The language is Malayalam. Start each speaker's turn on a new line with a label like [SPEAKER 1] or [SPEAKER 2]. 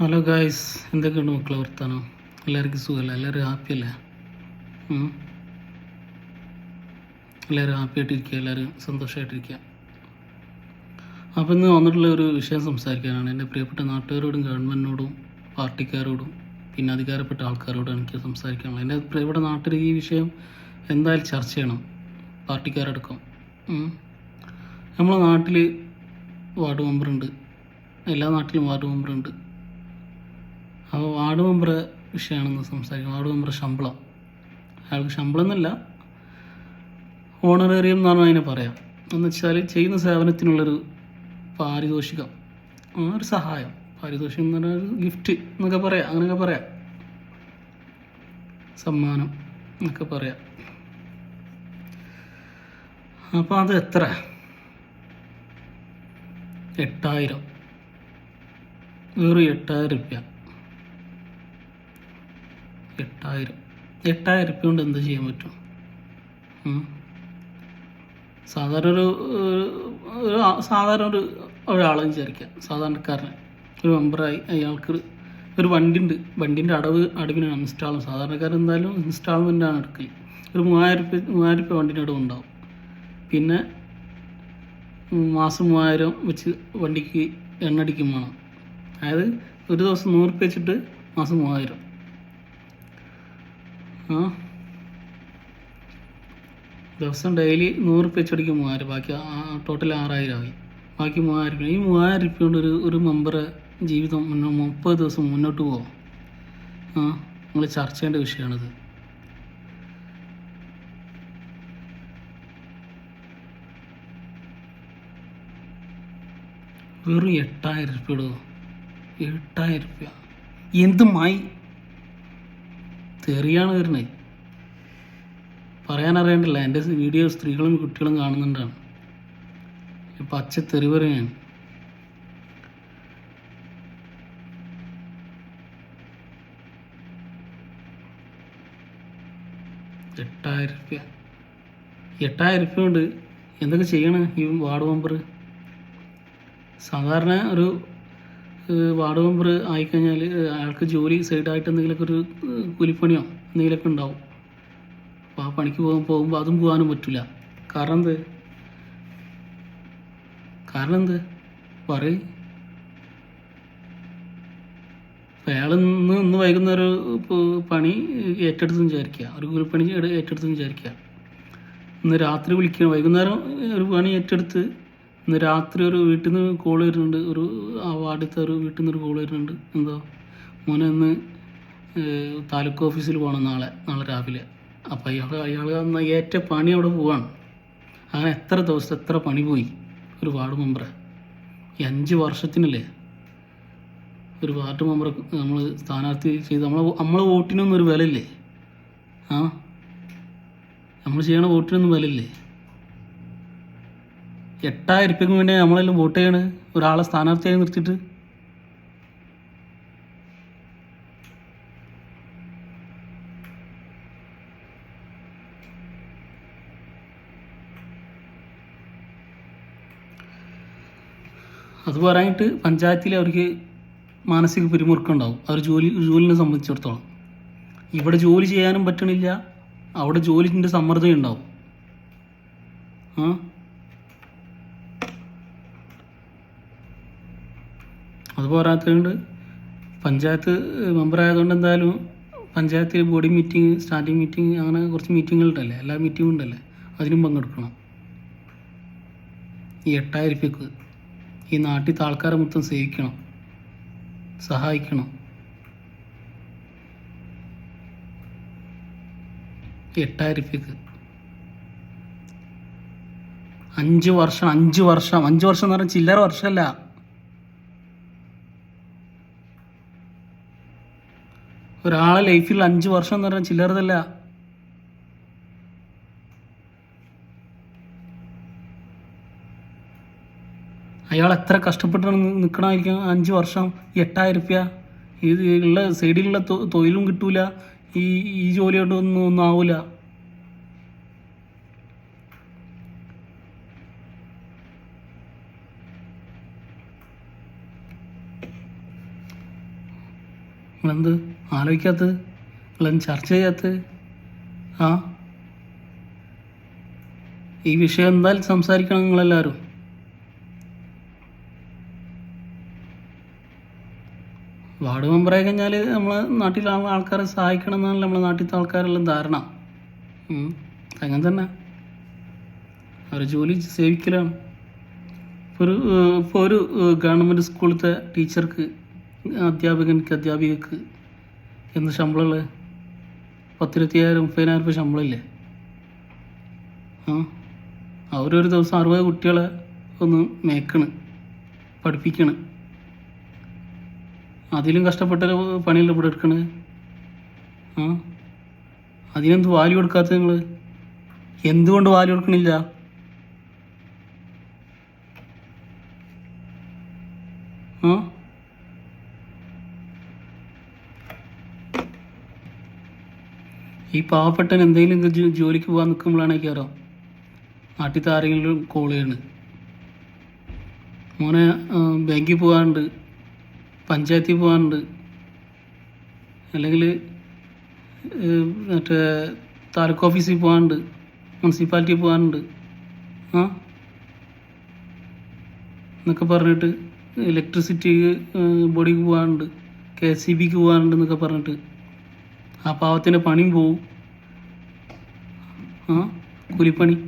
[SPEAKER 1] ഹലോ ഗായ്സ് എന്തൊക്കെയുണ്ട് മക്കളെ വർത്താനം? എല്ലാവർക്കും സുഖമല്ല എല്ലാവരും ഹാപ്പി അല്ലേ എല്ലാവരും ഹാപ്പി ആയിട്ടിരിക്കുക എല്ലാവരും സന്തോഷമായിട്ടിരിക്കുക അപ്പോൾ ഇന്ന് വന്നിട്ടുള്ള ഒരു വിഷയം സംസാരിക്കാനാണ്. എന്റെ പ്രിയപ്പെട്ട നാട്ടുകാരോടും ഗവൺമെന്റിനോടും പാർട്ടിക്കാരോടും പിന്നെ അധികാരപ്പെട്ട ആൾക്കാരോടും എനിക്ക് സംസാരിക്കാനുള്ളത്. എന്റെ പ്രിയപ്പെട്ട നാട്ടിൽ ഈ വിഷയം എന്തായാലും ചർച്ച ചെയ്യണം. പാർട്ടിക്കാരടക്കം. നമ്മളെ നാട്ടിൽ വാർഡ് മെമ്പറുണ്ട്. എല്ലാ നാട്ടിലും വാർഡ് മെമ്പറുണ്ട്. അപ്പോൾ വാർഡ് മെമ്പർ വിഷയമാണെന്ന് സംസാരിക്കുന്നത് വാർഡ് മെമ്പർ ശമ്പളം. അയാൾക്ക് ശമ്പളം എന്നല്ല ഓണറേറിയം എന്ന് പറഞ്ഞാൽ അതിനെ പറയാം. എന്ന് വെച്ചാൽ ചെയ്യുന്ന സേവനത്തിനുള്ളൊരു പാരിതോഷികം. ഒരു സഹായം. പാരിതോഷികം എന്ന് പറഞ്ഞാൽ ഒരു ഗിഫ്റ്റ് എന്നൊക്കെ പറയാം. അങ്ങനെയൊക്കെ പറയാം. സമ്മാനം എന്നൊക്കെ പറയാം. അപ്പോൾ അത് എത്ര? എട്ടായിരം. വെറും എട്ടായിരം റുപ്യ. എട്ടായിരം. എട്ടായിരം റുപ്യ കൊണ്ട് എന്ത് ചെയ്യാൻ പറ്റും? സാധാരണ ഒരു ഒരു സാധാരണ ഒരു ഒരാളെ വിചാരിക്കാം. സാധാരണക്കാരൻ ഒരു മെമ്പറായി അയാൾക്ക് ഒരു- വണ്ടി ഉണ്ട് വണ്ടീന്റെ അടവ് അടവിനാണ് ഇൻസ്റ്റാളും സാധാരണക്കാരൻ എന്തായാലും ഇൻസ്റ്റാൾമെന്റാണ് എടുക്കുക ഒരു മൂവായിരം റുപ്യ മൂവായിരം റുപ്യ വണ്ടീന്റെ അടവ് ഉണ്ടാവും. പിന്നെ മാസം മൂവായിരം വെച്ച് വണ്ടിക്ക് എണ്ണ വേണം. അതായത് ഒരു ദിവസം നൂറ് റുപ്യ വെച്ചിട്ട് മാസം മൂവായിരം. ദിവസം ഡെയിലി നൂറ് റുപ്യ വെച്ച് അടിക്കും മൂവായിരം ബാക്കി ടോട്ടൽ ആറായിരം ആയി. ബാക്കി മൂവായിരം രൂപ ഈ മൂവായിരം റുപ്യ കൊണ്ട് ഒരു ഒരു മെമ്പറെ ജീവിതം മുപ്പത് ദിവസം മുന്നോട്ട് പോകാം ആ നമ്മൾ ചർച്ച ചെയ്യേണ്ട വിഷയമാണിത്. വെറും എട്ടായിരം റുപ്യ എട്ടായിരം റുപ്യ എന്ത് മായി തെറിയാണ് വരുന്നത് പറയാൻ പറയാനറിയണ്ടല്ല എന്റെ വീഡിയോ സ്ത്രീകളും കുട്ടികളും കാണുന്നുണ്ടാണ്. പച്ച തെറി പറയാണ് എട്ടായിരം റുപ്യ എട്ടായിരം റുപ്യ ഉണ്ട് എന്തൊക്കെ ചെയ്യണം ഈ വാർഡ് മെമ്പർ സാധാരണ ഒരു വാർഡ് മെമ്പർ ആയിക്കഴിഞ്ഞാൽ അയാൾക്ക് ജോലി സൈഡായിട്ട് എന്തെങ്കിലുമൊക്കെ ഒരു കൂലിപ്പണിയോ എന്തെങ്കിലുമൊക്കെ ഉണ്ടാവും. അപ്പോൾ ആ പണിക്ക് പോകാൻ പോകുമ്പോൾ അതും പോകാനും പറ്റില്ല കാരണം എന്ത്? കാരണം എന്ത്? പറയും. അപ്പോൾ അയാൾ ഇന്ന് ഇന്ന് വൈകുന്നേരം പണി ഏറ്റെടുത്ത് വിചാരിക്കുക ഒരു കൂലിപ്പണി ഏറ്റെടുത്ത് വിചാരിക്കുക ഇന്ന് രാത്രി വിളിക്കണം. വൈകുന്നേരം ഒരു പണി ഏറ്റെടുത്ത് ഇന്ന് രാത്രി ഒരു വീട്ടിൽ നിന്ന് കോൾ വരുന്നുണ്ട്. ഒരു വാർഡിലത്തെ ഒരു വീട്ടിൽ നിന്ന് ഒരു കോൾ വരുന്നുണ്ട്. എന്തോ? മോനെ താലൂക്ക് ഓഫീസിൽ പോകണം നാളെ. നാളെ രാവിലെ. അപ്പോൾ അയാൾ അയാൾ ഏറ്റ പണി അവിടെ പോവാണ്. അങ്ങനെ എത്ര ദിവസം എത്ര പണി പോയി? ഒരു വാർഡ് മെമ്പറെ. ഈ അഞ്ച് വർഷത്തിനല്ലേ? ഒരു വാർഡ് മെമ്പറെ നമ്മൾ സ്ഥാനാർത്ഥി ചെയ്ത് നമ്മളെ നമ്മളെ വോട്ടിനൊന്നും ഒരു വിലയില്ലേ? ആ? നമ്മൾ ചെയ്യണ വോട്ടിനൊന്നും വിലയില്ലേ? എട്ടായിരം ഉറുപ്പ്യക്ക് വേണ്ടി നമ്മളെല്ലാം വോട്ട് ചെയ്യണ്. ഒരാളെ സ്ഥാനാർത്ഥിയായി നിർത്തിയിട്ട്. അത് പറയാനായിട്ട് പഞ്ചായത്തിൽ അവർക്ക് മാനസിക പിരിമുറുക്കം ഉണ്ടാവും അവർ ജോലി ജോലിനെ സംബന്ധിച്ചിടത്തോളം. ഇവിടെ ജോലി ചെയ്യാനും പറ്റണില്ല. അവിടെ ജോലിന്റെ സമ്മർദ്ദം ഉണ്ടാവും. ആ? പോരാത്തതുകൊണ്ട് പഞ്ചായത്ത് മെമ്പറായതുകൊണ്ട് എന്തായാലും panchayat body meeting standing meeting അങ്ങനെ കുറച്ച് മീറ്റിങ്ങുകളുണ്ടല്ലേ? എല്ലാ മീറ്റിങ്ങും ഉണ്ടല്ലേ? അതിനും പങ്കെടുക്കണം. ഈ എട്ടായിരം രൂപയ്ക്ക് ഈ നാട്ടിലത്തെ ആൾക്കാരെ മൊത്തം സേവിക്കണം. സഹായിക്കണം. എട്ടായിരം രൂപയ്ക്ക്. അഞ്ച് വർഷം അഞ്ച് വർഷം അഞ്ച് വർഷം എന്ന് പറഞ്ഞാൽ ചില്ലറ വർഷമല്ല. ഒരാളെ ലൈഫിൽ അഞ്ച് വർഷം എന്ന് പറഞ്ഞാൽ ചില്ലറതല്ല. അയാൾ എത്ര കഷ്ടപ്പെട്ടാണ് നിൽക്കണമായിരിക്കും അഞ്ച് വർഷം എട്ടായിരം റുപ്യ. ഇത് ഉള്ള സൈഡിലുള്ള തൊഴിലും കിട്ടൂല. ഈ ഈ ജോലി ഒന്നും ഒന്നും നിങ്ങളെന്ത് ആലോചിക്കാത്തത് നിങ്ങളെന്ത് ചർച്ച ചെയ്യാത്തത് ആ? ഈ വിഷയം എന്തായാലും സംസാരിക്കണം നിങ്ങളെല്ലാവരും. വാർഡ് മെമ്പറായി കഴിഞ്ഞാൽ നമ്മൾ നാട്ടിലുള്ള ആൾക്കാരെ സഹായിക്കണം എന്നാണല്ലോ നമ്മളെ നാട്ടിലത്തെ ആൾക്കാരെല്ലാം ധാരണ. അങ്ങനെ തന്നെ. അവർ ജോലി സേവിക്കലാണ്. ഇപ്പോൾ ഒരു ഇപ്പോൾ ഒരു ഗവൺമെന്റ് സ്കൂളിലത്തെ ടീച്ചർക്ക് അധ്യാപകനിക്ക് അധ്യാപികക്ക് എന്ന് ശമ്പളമുള്ളത് പത്തിരുപത്തിയായിരം മുപ്പതിനായിരം രൂപ ശമ്പളമില്ലേ? ആ അവരൊരു ദിവസം അറുപത് കുട്ടികളെ ഒന്ന് മേക്കണ് പഠിപ്പിക്കണ്. അതിലും കഷ്ടപ്പെട്ട പണിയല്ലേ ഇവിടെ എടുക്കണത് ആ അതിനെന്ത് വാല്യൂ കൊടുക്കാത്ത നിങ്ങൾ എന്തുകൊണ്ട് വാല്യൂ കൊടുക്കണില്ല? ആ? ഈ പാവപ്പെട്ടൻ എന്തെങ്കിലും ജോലിക്ക് പോകാൻ നിൽക്കുമ്പോഴാണ് കയറോ നാട്ടിലത്തെ ആരെങ്കിലും കോൾ ചെയ്യണ്. മോനെ ബാങ്കിൽ പോകാനുണ്ട് പഞ്ചായത്തിൽ പോകാനുണ്ട് അല്ലെങ്കിൽ മറ്റേ താലൂക്ക് ഓഫീസിൽ പോകാനുണ്ട് മുനിസിപ്പാലിറ്റി പോകാനുണ്ട് ആ? എന്നൊക്കെ പറഞ്ഞിട്ട് ഇലക്ട്രിസിറ്റി ബോഡിക്ക് പോകാനുണ്ട് കെ എസ് സി ബിക്ക് പോകാനുണ്ട് എന്നൊക്കെ പറഞ്ഞിട്ട്. ആ പാവത്തിന്റെ പണിയും പോവും. ആ? കൂലിപ്പണി.